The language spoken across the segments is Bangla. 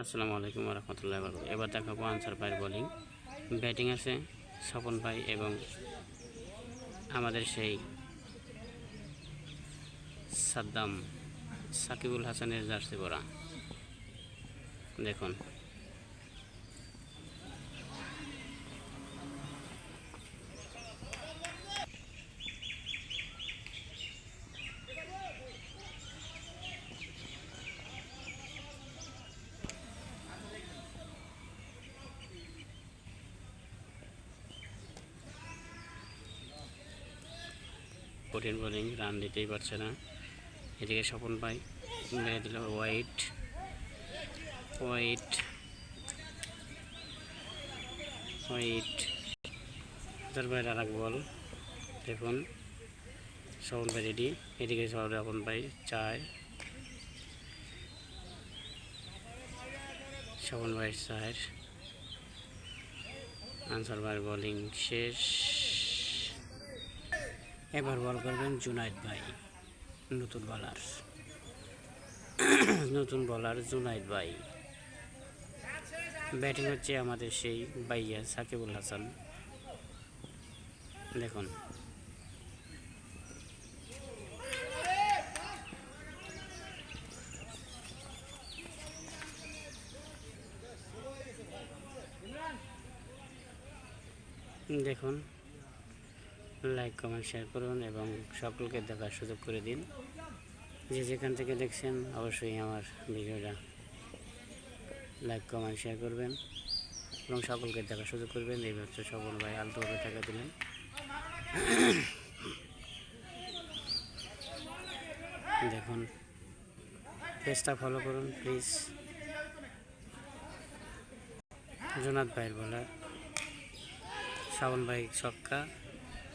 আসসালামু আলাইকুম রহমতুল্লাহ এবার দেখাবো আনসার ভাইয়ের বোলিং। ব্যাটিং আছে স্বপন ভাই এবং আমাদের সেই সাদ্দাম সাকিবুল হাসানের জার্সি পরা। দেখুন। কঠিন বোলিং রান দিতেই পারছে না। এদিকে স্বপন ভাই মেরে দিল হোয়াইট হোয়াইট হোয়াইট তার বাইরে আর এক বল। দেখুন, স্বপন ভাই রেডি এদিকে স্বপন ভাই চায়। স্বপন ভাই চায়। আনসার ভাই বোলিং শেষ। এবার বল করবেন জুনাইদ ভাই, নতুন বলার নতুন বলার জুনাইদ ভাই। ব্যাটিং হচ্ছে আমাদের সেই বাইয়া সাকিবুল হাসান। দেখুন। দেখুন। লাইক কমেন্ট শেয়ার করুন এবং সকলকে দেখার সুযোগ করে দিন। যে যেখান থেকে দেখছেন, অবশ্যই আমার ভিডিওটা লাইক কমেন্ট শেয়ার করবেন এবং সকলকে দেখার সুযোগ করবেন। এই হচ্ছে সকল ভাই আলতোভাবে টাকা দিলেন। দেখুন পেজটা ফলো করুন প্লিজ জোনাথ ভাইয়ের বলার। শ্রাবণ ভাই ছক্কা।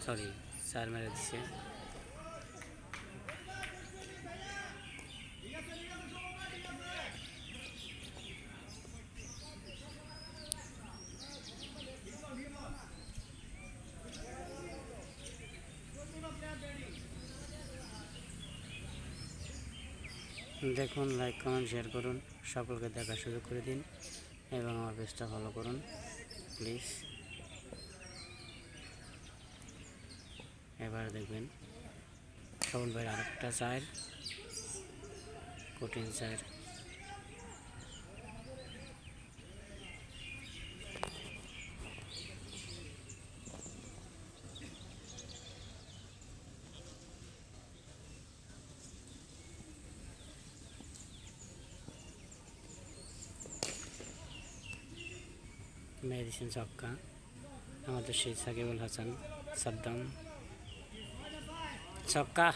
সরি চার মেরে দিছে। দেখুন লাইক কমেন্ট শেয়ার করুন। সকলকে দেখার সুযোগ করে দিন এবং আমার পেজটা ফলো করুন। প্লিজ এবার দেখবেন শ্রবণ ভাইয়ের আরেকটা চায়ের, কঠিন চায়ের। মেডিসিন চক্কা আমাদের সেই সাকিবুল হাসান, সাদ্দাম। ছক্কা